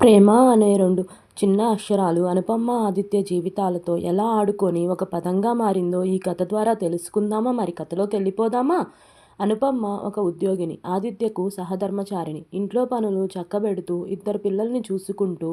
ప్రేమ అనే రెండు చిన్న అక్షరాలు అనుపమ ఆదిత్య జీవితాలతో ఎలా ఆడుకొని ఒక పదంగా మారిందో ఈ కథ ద్వారా తెలుసుకుందామా? మరి కథలోకి వెళ్ళిపోదామా? అనుపమ్మ ఒక ఉద్యోగిని ఆదిత్యకు సహధర్మచారిణి. ఇంట్లో పనులు చక్కబెడుతూ ఇద్దరు పిల్లల్ని చూసుకుంటూ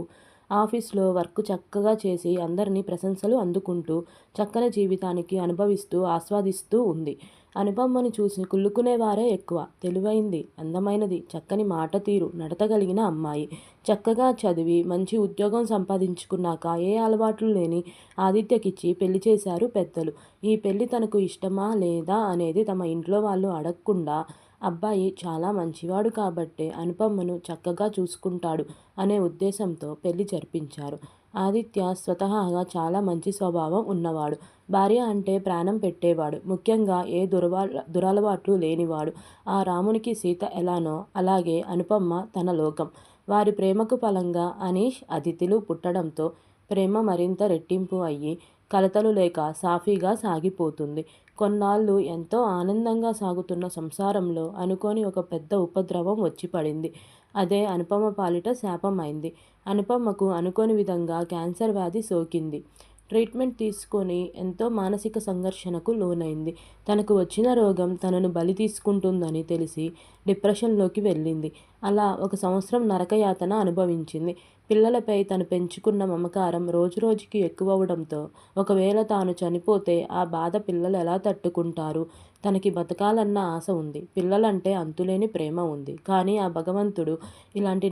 ఆఫీస్లో వర్క్ చక్కగా చేసి అందరినీ ప్రశంసలు అందుకుంటూ చక్కని జీవితానికి అనుభవిస్తూ ఆస్వాదిస్తూ ఉంది. అనుపమ్మని చూసి కుళ్ళుకునేవారే ఎక్కువ. తెలివైంది అందమైనది. చక్కని మాట తీరు నడతగలిగిన అమ్మాయి. చక్కగా చదివి మంచి ఉద్యోగం సంపాదించుకున్నాక ఏ అలవాట్లు లేని ఆదిత్యకిచ్చి పెళ్ళి చేశారు పెద్దలు. ఈ పెళ్ళి తనకు ఇష్టమా లేదా అనేది తమ ఇంట్లో వాళ్ళు అడగకుండా అబ్బాయి చాలా మంచివాడు కాబట్టే అనుపమ్మను చక్కగా చూసుకుంటాడు అనే ఉద్దేశంతో పెళ్ళి జరిపించారు. ఆదిత్య స్వతహాగా చాలా మంచి స్వభావం ఉన్నవాడు. భార్య అంటే ప్రాణం పెట్టేవాడు. ముఖ్యంగా ఏ దురవా దురలవాట్లు లేనివాడు. ఆ రామునికి సీత ఎలానో అలాగే అనుపమ్మ తన లోకం. వారి ప్రేమకు ఫలంగా అనీష్ అతిథులు పుట్టడంతో ప్రేమ మరింత రెట్టింపు అయ్యి కలతలు లేక సాఫీగా సాగిపోతుంది. కొన్నాళ్ళు ఎంతో ఆనందంగా సాగుతున్న సంసారంలో అనుకోని ఒక పెద్ద ఉపద్రవం వచ్చి పడింది. అదే అనుపమ పాలిట శాపం అయింది అనుపమకు అనుకోని విధంగా క్యాన్సర్ వ్యాధి సోకింది. ట్రీట్మెంట్ తీసుకొని ఎంతో మానసిక సంఘర్షణకు లోనైంది. తనకు వచ్చిన రోగం తనను బలి తీసుకుంటుందని తెలిసి డిప్రెషన్లోకి వెళ్ళింది. అలా ఒక సంవత్సరం నరకయాతన అనుభవించింది. పిల్లలపై తను పెంచుకున్న మమకారం రోజురోజుకి ఎక్కువవడంతో ఒకవేళ తాను చనిపోతే ఆ బాధ పిల్లలు ఎలా తట్టుకుంటారు? తనకి బతకాలన్న ఆశ ఉంది. పిల్లలంటే అంతులేని ప్రేమ ఉంది. కానీ ఆ భగవంతుడు ఇలాంటి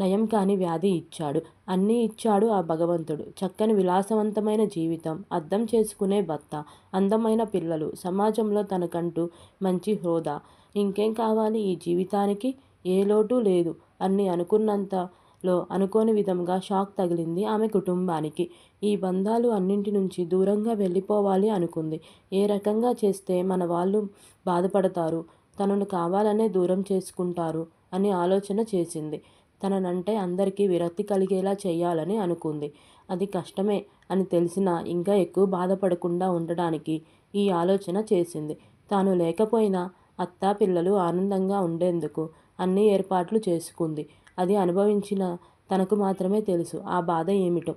నయం కాని వ్యాధి ఇచ్చాడు. అన్నీ ఇచ్చాడు ఆ భగవంతుడు. చక్కని విలాసవంతమైన జీవితం అర్థం చేసుకునే భర్త అందమైన పిల్లలు సమాజంలో తనకంటూ మంచి హోదా. ఇంకేం కావాలి? ఈ జీవితానికి ఏ లోటు లేదు. అన్ని అనుకున్నంతలో అనుకోని విధంగా షాక్ తగిలింది ఆమె కుటుంబానికి. ఈ బంధాలు అన్నింటి నుంచి దూరంగా వెళ్ళిపోవాలి అనుకుంది. ఏ రకంగా చేస్తే మన వాళ్ళు బాధపడతారు? తనను కావాలనే దూరం చేసుకుంటారు? అని ఆలోచన చేసింది. తననంటే అందరికీ విరక్తి కలిగేలా చేయాలని అనుకుంది. అది కష్టమే అని తెలిసినా ఇంకా ఎక్కువ బాధపడకుండా ఉండడానికి ఈ ఆలోచన చేసింది. తాను లేకపోయినా అత్త పిల్లలు ఆనందంగా ఉండేందుకు అన్ని ఏర్పాట్లు చేసుకుంది. అది అనుభవించిన తనకు మాత్రమే తెలుసు ఆ బాధ ఏమిటో.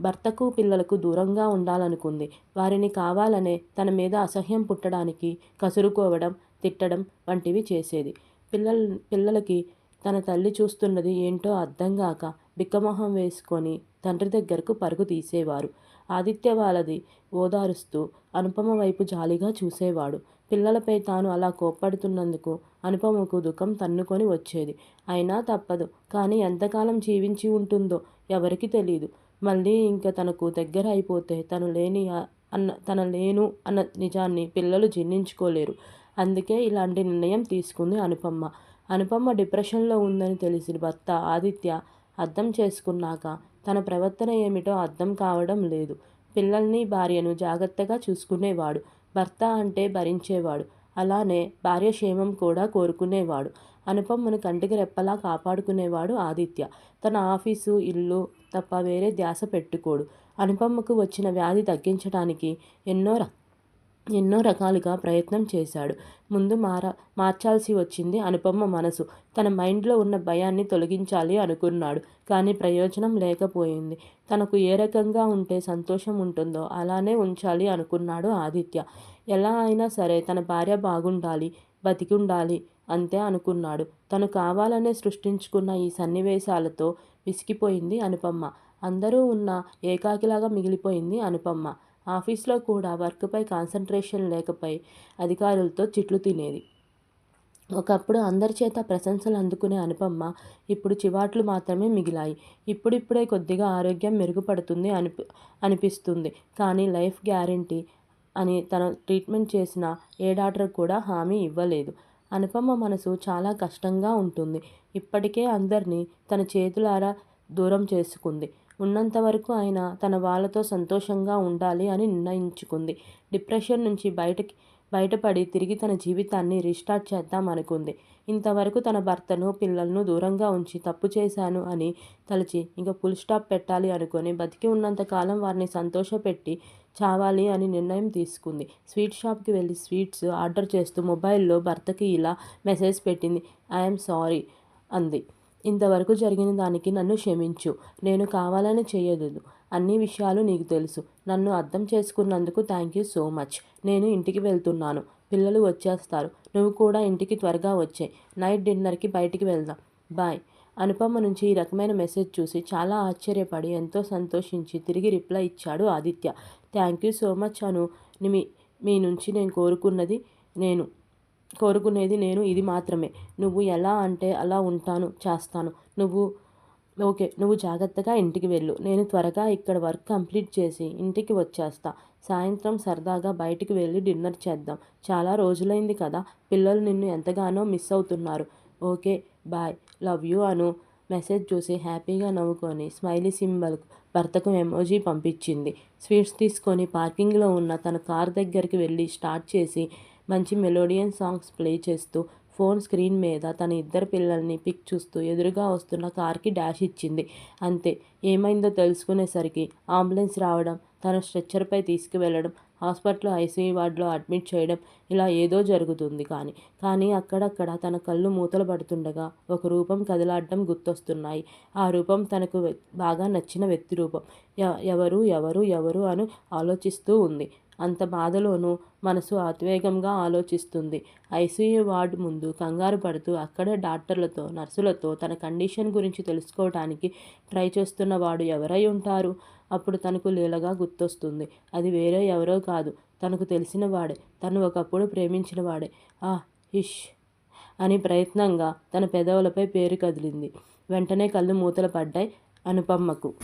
భర్తకు పిల్లలకు దూరంగా ఉండాలనుకుంది. వారిని కావాలనే తన మీద అసహ్యం పుట్టడానికి కసురుకోవడం తిట్టడం వంటివి చేసేది. పిల్లల పిల్లలకి తన తల్లి చూస్తున్నది ఏంటో అర్థం కాక బిక్కమొహం వేసుకొని తండ్రి దగ్గరకు పరుగు తీసేవారు. ఆదిత్య వాళ్ళది ఓదారుస్తూ అనుపమ వైపు జాలిగా చూసేవాడు. పిల్లలపై తాను అలా కోప్పడుతున్నందుకు అనుపమకు దుఃఖం తన్నుకొని వచ్చేది. అయినా తప్పదు కానీ ఎంతకాలం జీవించి ఉంటుందో ఎవరికి తెలియదు మళ్ళీ ఇంకా తనకు దగ్గర అయిపోతే తను లేని అన్న తన లేను అన్న నిజాన్ని పిల్లలు జీర్ణించుకోలేరు. అందుకే ఇలాంటి నిర్ణయం తీసుకుంది అనుపమ్మ అనుపమ డిప్రెషన్లో ఉందని తెలిసిన భర్త ఆదిత్య అర్థం చేసుకున్నాక తన ప్రవర్తన ఏమిటో అర్థం కావడం లేదు. పిల్లల్ని భార్యను జాగ్రత్తగా చూసుకునేవాడు. భర్త అంటే భరించేవాడు. అలానే భార్య క్షేమం కూడా కోరుకునేవాడు. అనుపమ్మను కంటికి రెప్పలా కాపాడుకునేవాడు ఆదిత్య. తన ఆఫీసు ఇల్లు తప్ప వేరే ధ్యాస పెట్టుకోడు. అనుపమ్మకు వచ్చిన వ్యాధి తగ్గించడానికి ఎన్నో ఎన్నో రకాలుగా ప్రయత్నం చేశాడు. ముందు మార మార్చాల్సి వచ్చింది అనుపమ మనసు. తన మైండ్లో ఉన్న భయాన్ని తొలగించాలి అనుకున్నాడు. కానీ ప్రయోజనం లేకపోయింది. తనకు ఏ రకంగా ఉంటే సంతోషం ఉంటుందో అలానే ఉంచాలి అనుకున్నాడు ఆదిత్య. ఎలా అయినా సరే తన భార్య బాగుండాలి బతికి ఉండాలి అంతే అనుకున్నాడు. తను కావాలనే సృష్టించుకున్న ఈ సన్నివేశాలతో విసిగిపోయింది అనుపమ్మ అందరూ ఉన్న ఏకాకిలాగా మిగిలిపోయింది అనుపమ్మ ఆఫీస్లో కూడా వర్క్పై కాన్సన్ట్రేషన్ లేకపోయి అధికారులతో చిట్లు తినేది. ఒకప్పుడు అందరి చేత ప్రశంసలు అందుకునే అనుపమ్మ ఇప్పుడు చివాట్లు మాత్రమే మిగిలాయి. ఇప్పుడిప్పుడే కొద్దిగా ఆరోగ్యం మెరుగుపడుతుంది అనిపి అనిపిస్తుంది. కానీ లైఫ్ గ్యారంటీ అని తన ట్రీట్మెంట్ చేసిన ఏ డాక్టర్ కూడా హామీ ఇవ్వలేదు. అనుపమ మనసు చాలా కష్టంగా ఉంటుంది. ఇప్పటికే అందరినీ తన చేతులారా దూరం చేసుకుంది. ఉన్నంత వరకు ఆయన తన వాళ్ళతో సంతోషంగా ఉండాలి అని నిర్ణయించుకుంది. డిప్రెషన్ నుంచి బయటకి బయటపడి తిరిగి తన జీవితాన్ని రీస్టార్ట్ చేద్దాం అనుకుంది. ఇంతవరకు తన భర్తను పిల్లలను దూరంగా ఉంచి తప్పు చేశాను అని తలచి ఇంకా ఫుల్ స్టాప్ పెట్టాలి అనుకొని బతికి ఉన్నంతకాలం వారిని సంతోషపెట్టి చావాలి అని నిర్ణయం తీసుకుంది. స్వీట్ షాప్కి వెళ్ళి స్వీట్స్ ఆర్డర్ చేస్తూ మొబైల్లో భర్తకి ఇలా మెసేజ్ పెట్టింది. ఐఎమ్ సారీ అంది. ఇంతవరకు జరిగిన దానికి నన్ను క్షమించు. నేను కావాలని చేయలేదు అన్ని విషయాలు నీకు తెలుసు. నన్ను అర్థం చేసుకున్నందుకు థ్యాంక్ యూ సో మచ్ నేను ఇంటికి వెళ్తున్నాను. పిల్లలు వచ్చేస్తారు. నువ్వు కూడా ఇంటికి త్వరగా వచ్చే నైట్ డిన్నర్కి బయటికి వెళ్దాం. బాయ్. అనుపమ నుంచి ఈ రకమైన మెసేజ్ చూసి చాలా ఆశ్చర్యపడి ఎంతో సంతోషించి తిరిగి రిప్లై ఇచ్చాడు Aditya. Thank you so much Anu మీ మీ నుంచి నేను కోరుకున్నది నేను. కోరుకునేది నేను ఇది మాత్రమే. నువ్వు ఎలా అంటే అలా ఉంటాను చేస్తాను. నువ్వు ఓకే నువ్వు జాగ్రత్తగా ఇంటికి వెళ్ళు. నేను త్వరగా ఇక్కడ వర్క్ కంప్లీట్ చేసి ఇంటికి వచ్చేస్తా. సాయంత్రం సరదాగా బయటికి వెళ్ళి డిన్నర్ చేద్దాం. చాలా రోజులైంది కదా పిల్లలు నిన్ను ఎంతగానో మిస్ అవుతున్నారు. Okay bye. Love you Anu message చూసి హ్యాపీగా నవ్వుకొని స్మైలీ సింబల్ భర్తకు ఎమోజీ పంపించింది. స్వీట్స్ తీసుకొని పార్కింగ్లో ఉన్న తన కార్ దగ్గరికి వెళ్ళి స్టార్ట్ చేసి మంచి మెలోడియన్ సాంగ్స్ ప్లే చేస్తూ ఫోన్ స్క్రీన్ మీద తన ఇద్దరు పిల్లల్ని పిక్ చూస్తూ ఎదురుగా వస్తున్న కార్కి డాష్ ఇచ్చింది. అంతే ఏమైందో తెలుసుకునేసరికి అంబులెన్స్ రావడం తన స్ట్రెచ్చర్పై తీసుకువెళ్ళడం హాస్పిటల్ ఐసీయూ వార్డులో అడ్మిట్ చేయడం ఇలా ఏదో జరుగుతుంది కానీ కానీ అక్కడక్కడ తన కళ్ళు మూతలు పడుతుండగా ఒక రూపం కదలాడడం గుర్తొస్తున్నాయి. ఆ రూపం తనకు బాగా నచ్చిన వ్యక్తి రూపం. ఎవరు ఎవరు ఎవరు అని ఆలోచిస్తూ ఉంది. అంత బాధలోనూ మనసు అతివేగంగా ఆలోచిస్తుంది. ఐసీయూ వార్డు ముందు కంగారు పడుతూ అక్కడే డాక్టర్లతో నర్సులతో తన కండిషన్ గురించి తెలుసుకోవడానికి ట్రై చేస్తున్న వాడు ఎవరై ఉంటారు? అప్పుడు తనకు లీలగా గుర్తొస్తుంది. అది వేరే ఎవరో కాదు తనకు తెలిసిన వాడే. తను ఒకప్పుడు ప్రేమించిన వాడే. ఆ ఇష్ అని ప్రయత్నంగా తన పెదవులపై పేరు కదిలింది. వెంటనే కళ్ళు మూతలు పడ్డాయి అనుపమ్మకు.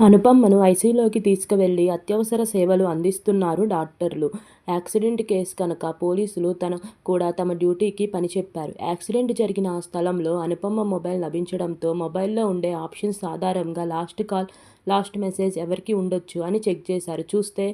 అనుపమ్మను ఐసీయూలోకి తీసుకువెళ్ళి అత్యవసర సేవలు అందిస్తున్నారు డాక్టర్లు. యాక్సిడెంట్ కేసు కనుక పోలీసులు తన కూడా తమ డ్యూటీకి పని చెప్పారు యాక్సిడెంట్ జరిగిన ఆ స్థలంలో అనుపమ్మ మొబైల్ లభించడంతో మొబైల్లో ఉండే ఆప్షన్స్ ఆధారంగా లాస్ట్ కాల్ లాస్ట్ మెసేజ్ ఎవరికి ఉండొచ్చు అని చెక్ చేశారు. చూస్తే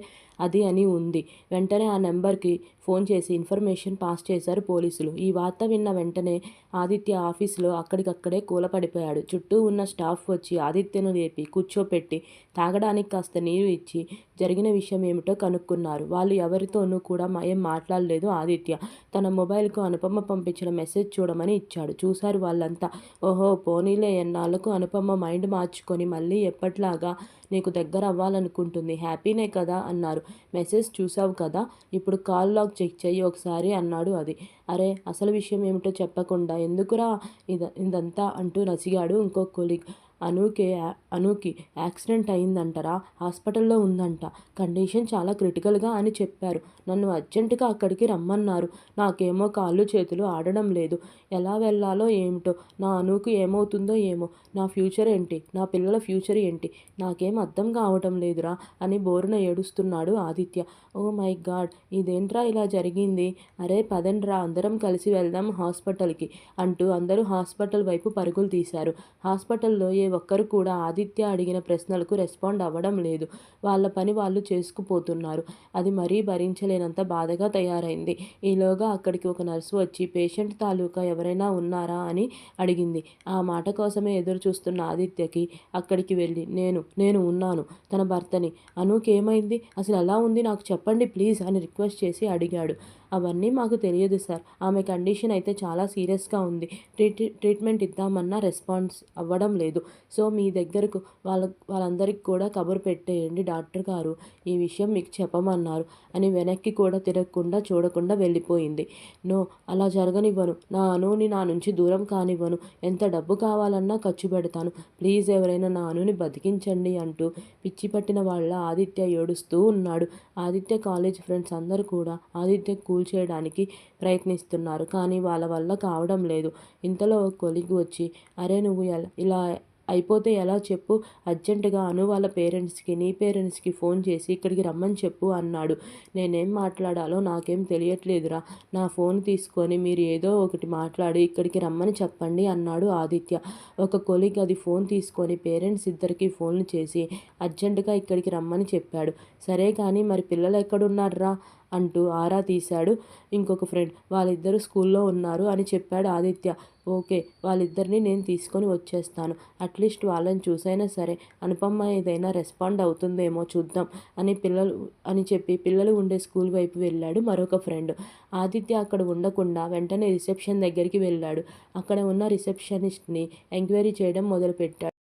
అది అని ఉంది. వెంటనే ఆ నెంబర్కి ఫోన్ చేసి ఇన్ఫర్మేషన్ పాస్ చేశారు పోలీసులు. ఈ వార్త విన్న వెంటనే ఆదిత్య ఆఫీసులో అక్కడికక్కడే కూలపడిపోయాడు. చుట్టూ ఉన్న స్టాఫ్ వచ్చి ఆదిత్యను లేపి కూర్చోపెట్టి తాగడానికి కాస్త నీరు ఇచ్చి జరిగిన విషయం ఏమిటో కనుక్కున్నారు. వాళ్ళు ఎవరితో ఎవరితోనూ కూడా ఏం మాట్లాడలేదు ఆదిత్య. తన మొబైల్కు అనుపమ పంపించిన మెసేజ్ చూడమని ఇచ్చాడు. చూశారు వాళ్ళంతా. ఓహో పోనీలే ఎన్నాళ్ళకు అనుపమ మైండ్ మార్చుకొని మళ్ళీ ఎప్పట్లాగా నీకు దగ్గర అవ్వాలనుకుంటుంది. హ్యాపీనే కదా అన్నారు. మెసేజ్ చూసావు కదా? ఇప్పుడు కాల్ లాగ్ చెక్ చెయ్యి ఒకసారి అన్నాడు అది. అరే అసలు విషయం ఏమిటో చెప్పకుండా ఎందుకురా ఇద ఇదంతా అంటూ నసిగాడు ఇంకో కొలిగ్. అనూకే అనూకి యాక్సిడెంట్ అయిందంటరా? హాస్పిటల్లో ఉందంట. కండిషన్ చాలా క్రిటికల్గా అని చెప్పారు. నన్ను అర్జెంటుగా అక్కడికి రమ్మన్నారు. నాకేమో కాళ్ళు చేతులు ఆడడం లేదు. ఎలా వెళ్ళాలో ఏమిటో? నా అనూకు ఏమవుతుందో ఏమో? నా ఫ్యూచర్ ఏంటి? నా పిల్లల ఫ్యూచర్ ఏంటి? నాకేం అర్థం కావటం లేదురా అని బోరున ఏడుస్తున్నాడు ఆదిత్య. Oh my God! ఇదేంట్రా ఇలా జరిగింది? అరే పదండ్రా అందరం కలిసి వెళ్దాం హాస్పిటల్కి అంటూ అందరూ హాస్పిటల్ వైపు పరుగులు తీశారు. హాస్పిటల్లో ఏ ఒక్కరు కూడా ఆదిత్య అడిగిన ప్రశ్నలకు రెస్పాండ్ అవ్వడం లేదు. వాళ్ళ పని వాళ్ళు చేసుకుపోతున్నారు. అది మరీ భరించలేనంత బాధగా తయారైంది. ఈలోగా అక్కడికి ఒక నర్సు వచ్చి పేషెంట్ తాలూకా ఎవరైనా ఉన్నారా? అని అడిగింది. ఆ మాట కోసమే ఎదురు చూస్తున్న ఆదిత్యకి అక్కడికి వెళ్ళి నేను నేను ఉన్నాను. తన భర్తని. అనుకేమైంది? అసలు ఎలా ఉంది? నాకు చెప్పండి ప్లీజ్ అని రిక్వెస్ట్ చేసి అడిగాడు. అవన్నీ మాకు తెలియదు సార్. ఆమె కండిషన్ అయితే చాలా సీరియస్గా ఉంది. ట్రీట్ ట్రీట్మెంట్ ఇద్దామన్నా రెస్పాన్స్ అవ్వడం లేదు. సో మీ దగ్గరకు వాళ్ళ వాళ్ళందరికీ కూడా కబురు పెట్టేయండి డాక్టర్ గారు. ఈ విషయం మీకు చెప్పమన్నారు అని వెనక్కి కూడా తిరగకుండా చూడకుండా వెళ్ళిపోయింది. నో అలా జరగనివ్వను. నా అనుని నా నుంచి దూరం కానివ్వను. ఎంత డబ్బు కావాలన్నా ఖర్చు పెడతాను. ప్లీజ్ ఎవరైనా నా అనుని బతికించండి అంటూ పిచ్చి పట్టిన వాళ్ళ ఆదిత్య ఏడుస్తూ ఉన్నాడు. ఆదిత్య కాలేజ్ ఫ్రెండ్స్ అందరూ కూడా ఆదిత్య కూల్ చేయడానికి ప్రయత్నిస్తున్నారు. కానీ వాళ్ళ వల్ల కావడం లేదు. ఇంతలో ఒక కొలిగి వచ్చి అరే నువ్వు ఇలా అయిపోతే ఎలా చెప్పు? అర్జెంటుగా అను వాళ్ళ పేరెంట్స్కి నీ పేరెంట్స్కి ఫోన్ చేసి ఇక్కడికి రమ్మని చెప్పు అన్నాడు. నేనేం మాట్లాడాలో నాకేం తెలియట్లేదురా. నా ఫోన్ తీసుకొని మీరు ఏదో ఒకటి మాట్లాడి ఇక్కడికి రమ్మని చెప్పండి అన్నాడు ఆదిత్య. ఒక కొలిగ్ అది ఫోన్ తీసుకొని పేరెంట్స్ ఇద్దరికి ఫోన్లు చేసి అర్జెంటుగా ఇక్కడికి రమ్మని చెప్పాడు. సరే కానీ మరి పిల్లలు ఎక్కడున్నారా అంటూ ఆరా తీశాడు ఇంకొక ఫ్రెండ్. వాళ్ళిద్దరూ స్కూల్లో ఉన్నారు అని చెప్పాడు ఆదిత్య. ఓకే వాళ్ళిద్దరిని నేను తీసుకొని వచ్చేస్తాను. అట్లీస్ట్ వాళ్ళని చూసైనా సరే. అనుపమ్మ ఏదైనా రెస్పాండ్ అవుతుందేమో చూద్దాం అని పిల్లలు అని చెప్పి పిల్లలు ఉండే స్కూల్ వైపు వెళ్ళాడు మరొక ఫ్రెండ్. ఆదిత్య అక్కడ ఉండకుండా వెంటనే రిసెప్షన్ దగ్గరికి వెళ్ళాడు. అక్కడ ఉన్న రిసెప్షనిస్ట్ని ఎంక్వైరీ చేయడం మొదలుపెట్టాడు.